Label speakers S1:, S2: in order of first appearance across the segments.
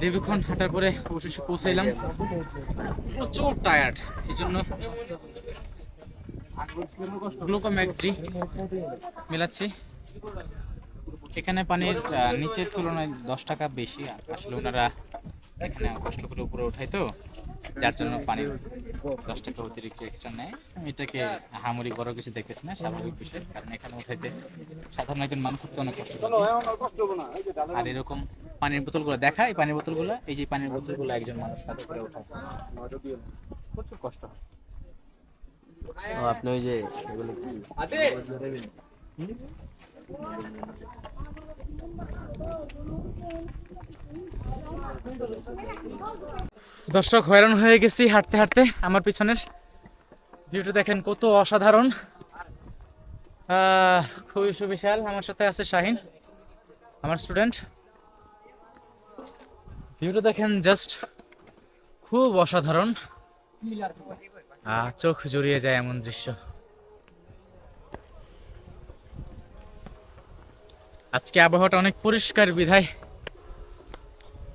S1: দীর্ঘক্ষণ হাঁটার পরে অবশেষে পৌঁছাইলাম। প্রচুর টায়ার্ড এই জন্য গ্লুকোম্যাক্স ডি মেলাচ্ছি। এখানে পানির নিচের তুলনায় দশ টাকা বেশি আসলে ওনারা এখানে কষ্ট করে উপরে ওঠায় তো, যার জন্য পানির দশ টাকা অতিরিক্ত এক্সট্রা নেয়। আমি এটাকে হামরি বড় কিছু দেখতেছি না, স্বাভাবিক বিষয়, কারণ এখানে উঠাইতে সাধারণ একজন মানুষ উঠতে অনেক কষ্ট আর এরকম পানির বোতলগুলো দেখা এই পানির বোতলগুলো এই যে পানির বোতলগুলো একজন মানুষ সাথে করে ওঠায়। প্রচুর কষ্ট হয়।
S2: ও আপনি ওই যে এগুলো কি?
S1: দর্শক হয়রান হয়ে গেছি হাঁটতে হাঁটতে আমার পিছনের। ভিউটা দেখেন কত অসাধারণ। খুবই সুবিশাল। আমার সাথে আছে শাহিন আমার স্টুডেন্ট। ভিউটা দেখেন জাস্ট খুব অসাধারণ। চোখ জুড়িয়ে যায় এমন দৃশ্য। আজকে আবহাওয়াটা অনেক পরিষ্কার বিধায়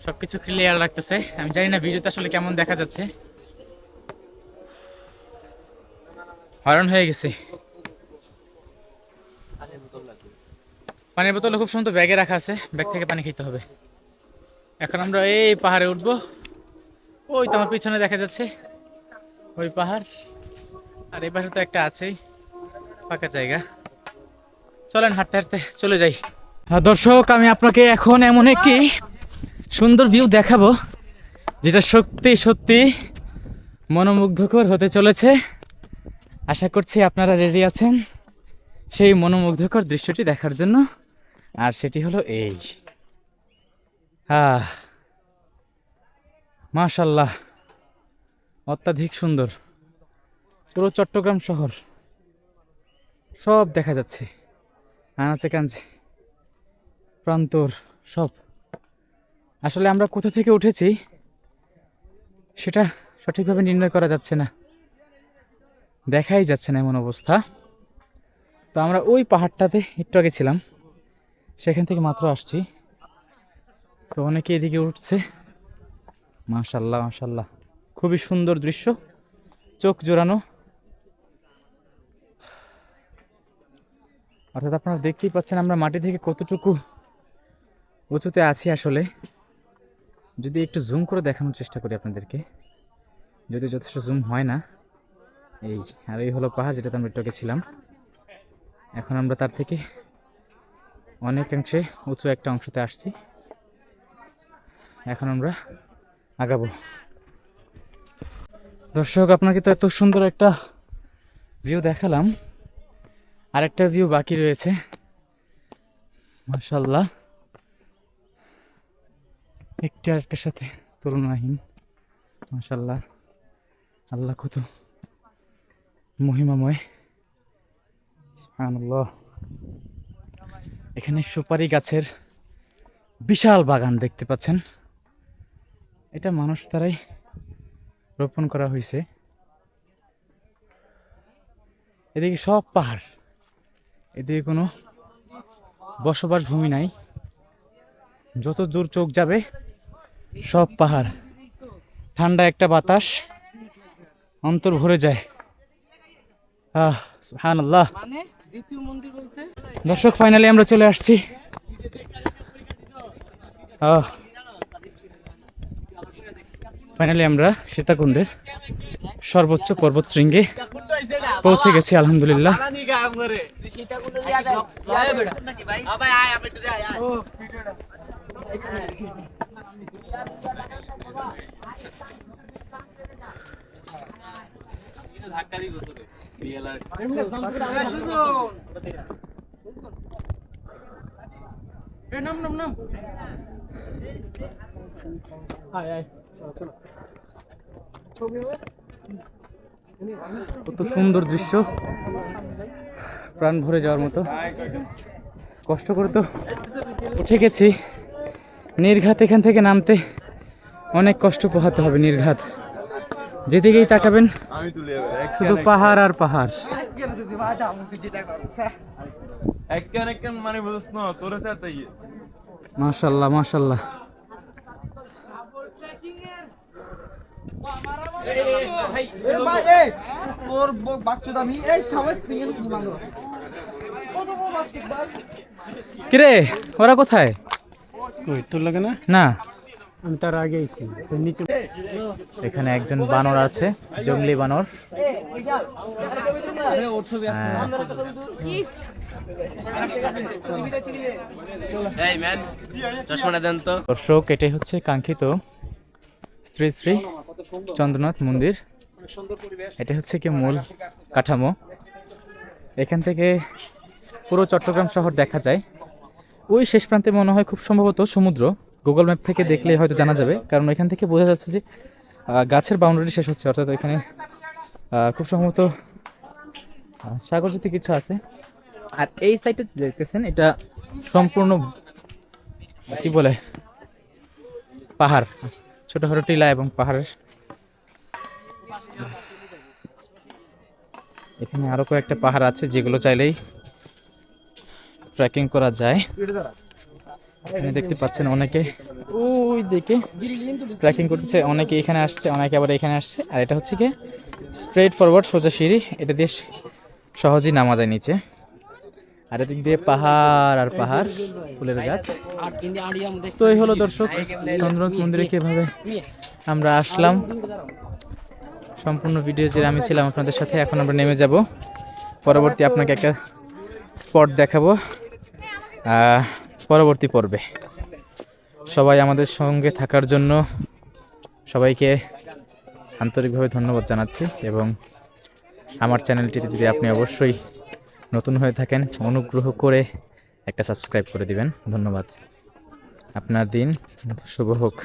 S1: সবকিছু ক্লিয়ার লাগতেছে। আমি জানি না ভিডিওতে আসলে কেমন দেখা যাচ্ছে। হয়রান হয়ে গেছে। পানির বোতল খুব সুন্দর ব্যাগে রাখা আছে। ব্যাগ থেকে পানি খেতে হবে। এখন আমরা এই পাহাড়ে উঠব। ওই তো আমার পিছনে দেখা যাচ্ছে। ওই পাহাড়। আর পাশে তো একটা আছেই। ফাঁকা জায়গা। চলেন হাঁটতে হাঁটতে চলে যাই। দর্শক, আমি আপনাকে এখন এমন একটি সুন্দর ভিউ দেখাবো, যেটা সত্যি সত্যি মনোমুগ্ধকর হতে চলেছে। আশা করছি আপনারা রেডি আছেন সেই মনোমুগ্ধকর দৃশ্যটি দেখার জন্য। আর সেটি হলো এই। মাশাল্লাহ, অত্যাধিক সুন্দর। পুরো চট্টগ্রাম শহর, সব দেখা যাচ্ছে। আনাচে কাঞ্চে প্রান্তর, সব। আসলে আমরা কোথা থেকে উঠেছি, সেটা সঠিকভাবে নির্ণয় করা যাচ্ছে না। দেখাই যাচ্ছে না এমন অবস্থা। তো আমরা ওই পাহাড়টাতে একটু আগে ছিলাম, সেখান থেকে মাত্র আসছি। তো অনেকে এদিকে উঠছে। মাশাল্লাহ মাশাল্লাহ খুবই সুন্দর দৃশ্য, চোখ জোড়ানো। অর্থাৎ আপনারা দেখতেই পাচ্ছেন আমরা মাটি থেকে কতটুকু উঁচুতে আছি আসলে। যদি একটু জুম করে দেখানোর চেষ্টা করি আপনাদেরকে। যদি যথেষ্ট জুম হয় না, এই, আর এই হলো পাহাড় যেটাতে আমরা আগে ছিলাম। এখন আমরা তার থেকে অনেকাংশে উঁচু একটা অংশতে আসছি। এখন আমরা আগাবো। দর্শক, আপনাকে তো এত সুন্দর একটা ভিউ দেখালাম। আরেকটা ভিউ বাকি রয়েছে। মাশাল্লাহ একটি আরেকটার সাথে তুলনাহীন। মাশাল্লাহ আল্লাহ কত মহিমাময়। এখানে সুপারি গাছের বিশাল বাগান দেখতে পাচ্ছেন। এটা মানুষ দ্বারাই রোপণ করা হয়েছে এদিকে সব পাহাড় এদিকে কোনো বসবাস ভূমি নাই। যত দূর চোখ যাবে সব পাহাড়। ঠান্ডা একটা বাতাস অন্তর ভরে যায়। আহ আল্লাহ দর্শক ফাইনালি আমরা চলে আসছি। ফাইনালি আমরা সীতাকুণ্ডের সর্বোচ্চ পর্বত শৃঙ্গে পৌঁছে গেছি আলহামদুলিল্লাহ। কত সুন্দর দৃশ্য। প্রাণ ভরে যাওয়ার মতো। কষ্ট করে তো উঠে গেছি। নির্ঘাত এখান থেকে নামতে অনেক কষ্ট পোহাতে হবে নির্ঘাত। যেদিকেই তাকাবেন
S3: আমি
S1: শুধু পাহাড় আর পাহাড়।
S3: একখান একখান মানে বুঝছ না তোর সাথে
S1: মাশাল্লাহ মাশাল্লাহ
S3: তোর বাচ্চা আমি এই খাবার খেয়ে
S1: কিরে ওরা কোথায়?
S4: কই তোর লাগে না?
S1: না।
S4: আমি তার আগে
S1: এখানে একজন বানর আছে জঙ্গলি বানর। হ্যাঁ,
S2: এই ম্যান চশমাটা দেন তো।
S1: দর্শক এটাই হচ্ছে কাঙ্ক্ষিত শ্রী শ্রী চন্দ্রনাথ মন্দির। এটা হচ্ছে কি মূল কাঠামো। এখান থেকে পুরো চট্টগ্রাম শহর দেখা যায়। ওই শেষ প্রান্তে মনে হয় খুব সম্ভবত সমুদ্র। গুগল ম্যাপ থেকে দেখলে হয়তো জানা যাবে। কারণ এখান থেকে বোঝা যাচ্ছে যে গাছের বাউন্ডারি শেষ হচ্ছে। অর্থাৎ এখানে খুব সম্ভবত সাগর জাতীয় কিছু আছে। আর এই সাইডে যে দেখতেছেন, এটা সম্পূর্ণ, কি বলে, পাহাড়। ছোটখাটো টিলা এবং পাহাড়ের। এখানে আরও কয়েকটা পাহাড় আছে যেগুলো চাইলেই ট্রেকিং করা যায়। দেখতে পাচ্ছেন অনেকে। ওই দিকে ট্রেকিং করতেছে, অনেকে এখানে আসছে, অনেকে আবার এখানে আসছে। আর এটা হচ্ছে কি স্ট্রেট ফরওয়ার্ড সোজা সিঁড়ি, এটা দিয়ে সহজেই নামা যায় নিচে। আর এদিক দিয়ে পাহাড় আর পাহাড় ফুলের গাছ। তো এই হলো দর্শক চন্দ্রনাথ মন্দিরে কীভাবে আমরা আসলাম। সম্পূর্ণ ভিডিও যে আমি ছিলাম আপনাদের সাথে এখন আমরা নেমে যাব। পরবর্তী আপনাকে একটা স্পট দেখাবো পরবর্তী পর্বে। সবাই আমাদের সঙ্গে থাকার জন্য সবাইকে আন্তরিকভাবে ধন্যবাদ জানাচ্ছি এবং আমার চ্যানেলটিতে যদি আপনি অবশ্যই নতুন হয়ে থাকেন অনুগ্রহ করে একটা সাবস্ক্রাইব করে দিবেন। ধন্যবাদ। আপনার দিন শুভ হোক।